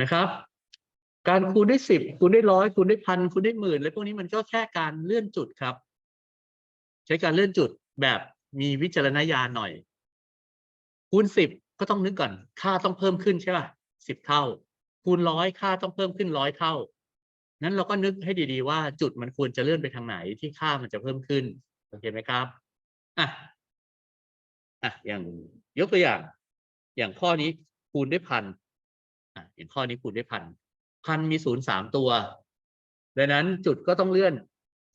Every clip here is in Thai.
นะครับ การคูณได้สิบคูณได้ร้อยคูณได้พันคูณได้หมื่นอะไรพวกนี้มันก็แค่การเลื่อนจุดครับ ใช้การเลื่อนจุดแบบมีวิจารณญาณหน่อย คูณสิบก็ต้องนึกก่อน ค่าต้องเพิ่มขึ้นใช่ป่ะสิบเท่า คูณร้อยค่าต้องเพิ่มขึ้นร้อยเท่า นั้นเราก็นึกให้ดีๆว่าจุดมันควรจะเลื่อนไปทางไหนที่ค่ามันจะเพิ่มขึ้นโอเคไหมครับอะอะอย่างยกตัวอย่าง อย่างข้อนี้คูณได้พัน อะอย่างข้อนี้คูณด้วยพันพันมีศูนย์สามตัว ดังนั้นจุดก็ต้องเลื่อน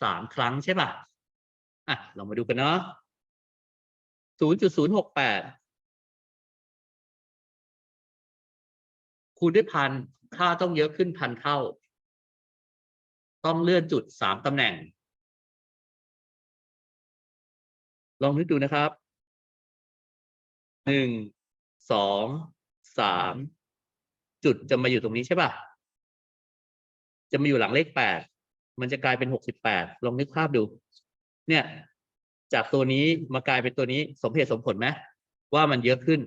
สามครั้งใช่ป่ะอะเรามาดูกันเนาะศูนย์จุดศูนย์หกแปดคูณด้วยพันค่าต้องเยอะขึ้นพันเท่า ต้องเลื่อนจุดสามตำแหน่ง ลองนึกดูนะครับหนึ่งสองสาม จุดจะมาอยู่ตรงนี้ใช่ป่ะ จะมาอยู่หลังเลขแปด มันจะกลายเป็นหกสิบแปด ลองนึกภาพดู เนี่ย จากตัวนี้มากลายเป็นตัวนี้สมเหตุสมผลไหมว่ามันเยอะขึ้น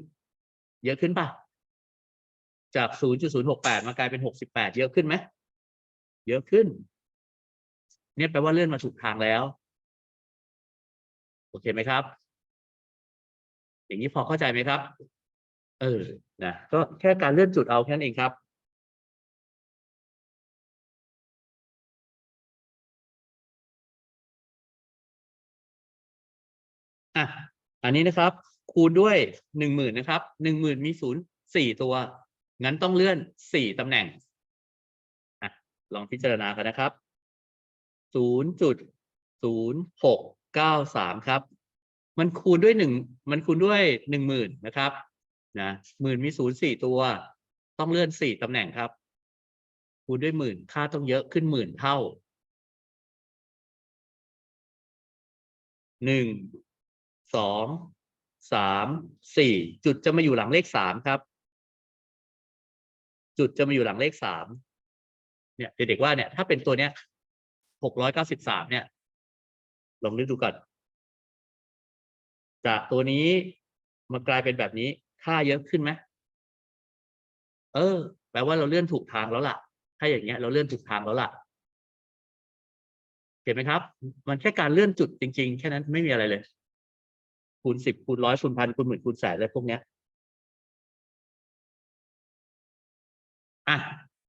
เยอะขึ้นป่ะ จากศูนย์จุดศูนย์หกแปดมากลายเป็นหกสิบแปดเยอะขึ้นไหม เยอะขึ้น เนี่ยแปลว่าเลื่อนมาถูกทางแล้ว โอเคไหมครับ อย่างนี้พอเข้าใจไหมครับ เออนะก็แค่การเลื่อนจุดเอาแค่นั้นเองครับอะอันนี้นะครับ คูณด้วยหนึ่งหมื่นนะครับหนึ่งหมื่นมีศูนย์สี่ตัวงั้นต้องเลื่อนสี่ตำแหน่งอะลองพิจารณากันนะครับศูนย์จุดศูนย์หกเก้าสามครับ มันคูณด้วยหนึ่งมันคูณด้วยหนึ่งหมื่นนะครับ นะหมื่นมีศูนย์สี่ตัว ต้องเลื่อนสี่ตำแหน่งครับ คูณด้วยหมื่นค่าต้องเยอะขึ้นหมื่นเท่าหนึ่งสองสามสี่จุดจะมาอยู่หลังเลขสามครับ จุดจะมาอยู่หลังเลขสามเนี่ยเด็กๆว่าเนี่ยถ้าเป็นตัวเนี้ยหกร้อยเก้าสิบสามเนี่ย ลองนึกดูก่อนจากตัวนี้มากลายเป็นแบบนี้ ค่าเยอะขึ้นไหมเออ แปลว่าเราเลื่อนถูกทางแล้วล่ะ ถ้าอย่างเงี้ย เราเลื่อนถูกทางแล้วล่ะ เห็นไหมครับ มันแค่การเลื่อนจุดจริง ๆ แค่นั้นไม่มีอะไรเลย คูณสิบคูณร้อยคูณพันคูณหมื่นคูณแสนอะไรพวกเนี้ย อะ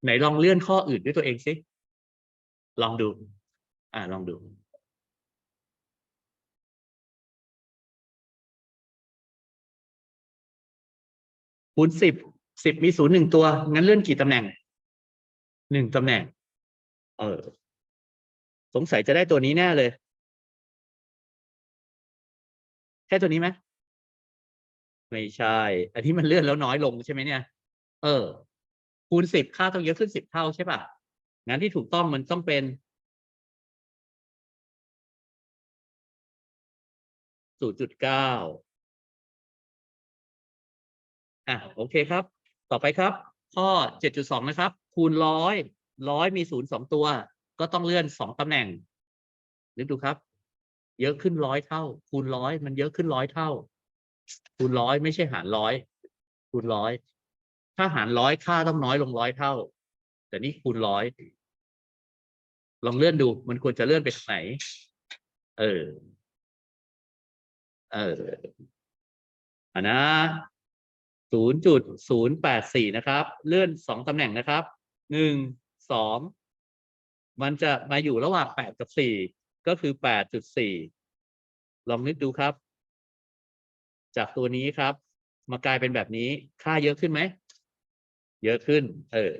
ไหนลองเลื่อนข้ออื่นด้วยตัวเองสิ ลองดู อ่าลองดู คูณสิบสิบมีศูนย์หนึ่งตัว งั้นเลื่อนกี่ตำแหน่งหนึ่งตำแหน่ง เออ สงสัยจะได้ตัวนี้แน่เลยแค่ตัวนี้ไหมไม่ใช่ อันที่มันเลื่อนแล้วน้อยลงใช่ไหมเนี่ย เออ คูณสิบค่าต้องเยอะขึ้นสิบเท่าใช่ป่ะ งั้นที่ถูกต้องมันต้องเป็นศูนย์จุดเก้า อะโอเคครับ ต่อไปครับ ข้อเจ็ดจุดสองนะครับ คูณร้อยร้อยมีศูนย์สองตัว ก็ต้องเลื่อนสองตำแหน่งนึกดูครับ เยอะขึ้นร้อยเท่า คูณร้อยมันเยอะขึ้นร้อยเท่า คูณร้อยไม่ใช่หารร้อยคูณร้อยถ้าหารร้อยค่าต้องน้อยลงร้อยเท่า แต่นี่คูณร้อยลองเลื่อนดู มันควรจะเลื่อนไปทางไหน เออ เอออันนะ ศูนย์จุดศูนะครับ เลื่อนสองตำแหน่งนะครับหนึ่งสองมันจะมาอยู่ระหว่างแปดกับสี่ก็คือแปดจุดสี่ลองนึกดูครับ จากตัวนี้ครับ มากลายเป็นแบบนี้ ค่าเยอะขึ้นไหม เยอะขึ้น เออ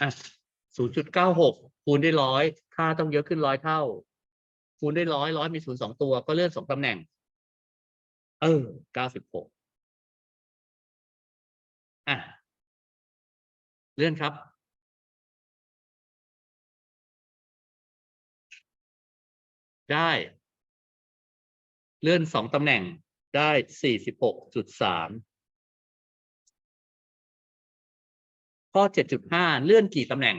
อะศูนย์จุดเก้าหกคูณด้วยร้อย ค่าต้องเยอะขึ้นร้อยเท่า คูณด้วยร้อยร้อยมีศูนย์สองตัวก็เลื่อนสองตำแหน่ง เออเก้าสิบหกอะเลื่อนครับ ได้ เลื่อนสองตำแหน่งได้สี่สิบหกจุดสามข้อเจ็ดจุดห้าเลื่อนกี่ตำแหน่ง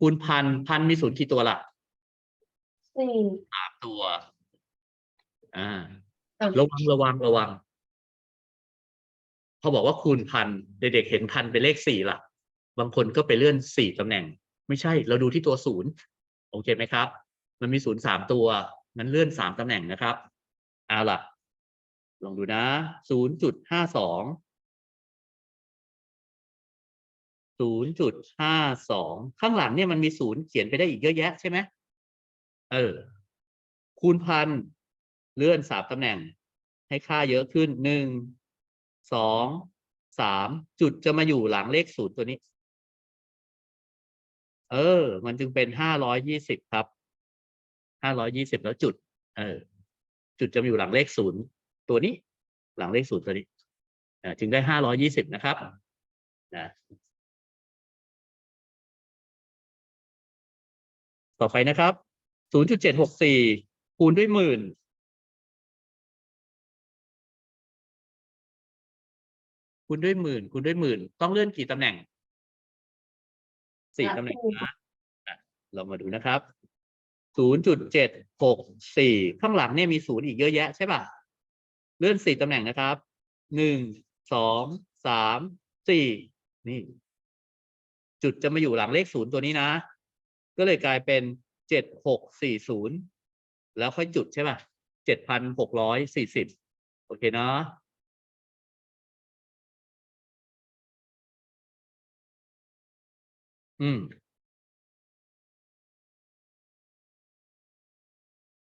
คูณพันพันมีศูนย์กี่ตัวล่ะสี่สามตัว อ่าเออระวังระวังระวังพอบอกว่าคูณพันเด็กๆเห็นพันเป็นเลขสี่หลักบางคนก็ไปเลื่อนสี่ตำแหน่ง ไม่ใช่ เราดูที่ตัวศูนย์โอเคไหมครับ มันมีศูนย์สามตัวมันเลื่อนสามตำแหน่งนะครับเอาล่ะ ลองดูนะศูนย์จุดห้าสอง ศูนย์จุดห้าสองข้างหลังเนี่ยมันมีศูนย์เขียนไปได้อีกเยอะแยะใช่ไหมเออ คูณพันเลื่อนสามตำแหน่ง ให้ค่าเยอะขึ้นหนึ่งสองสามจุดจะมาอยู่หลังเลขศูนย์ตัวนี้ เออ มันจึงเป็นห้าร้อยยี่สิบครับห้าร้อยยี่สิบแล้วจุด เออ จุดจะมาอยู่หลังเลขศูนย์ตัวนี้ หลังเลขศูนย์ตัวนี้จึงได้ห้าร้อยยี่สิบนะครับนะ ต่อไปนะครับศูนย์จุดเจ็ดหกสี่คูณด้วยหมื่นคูณด้วยหมื่นคูณด้วยหมื่น ต้องเลื่อนกี่ตำแหน่งสี่ตำแหน่งนะอะเรามาดูนะครับศูนย์จุดเจ็ดหกสี่ข้างหลังเนี่ยมีศูนย์อีกเยอะแยะใช่ป่ะ เลื่อนสี่ตำแหน่งนะครับ หนึ่ง สอง สาม สี่ นี่ จุดจะมาอยู่หลังเลขศูนย์ตัวนี้นะ ก็เลยกลายเป็นเจ็ดหกสี่ศูนย์แล้วค่อยจุดใช่ป่ะเจ็ดพันหกร้อยสี่สิบโอเคเนาะอืม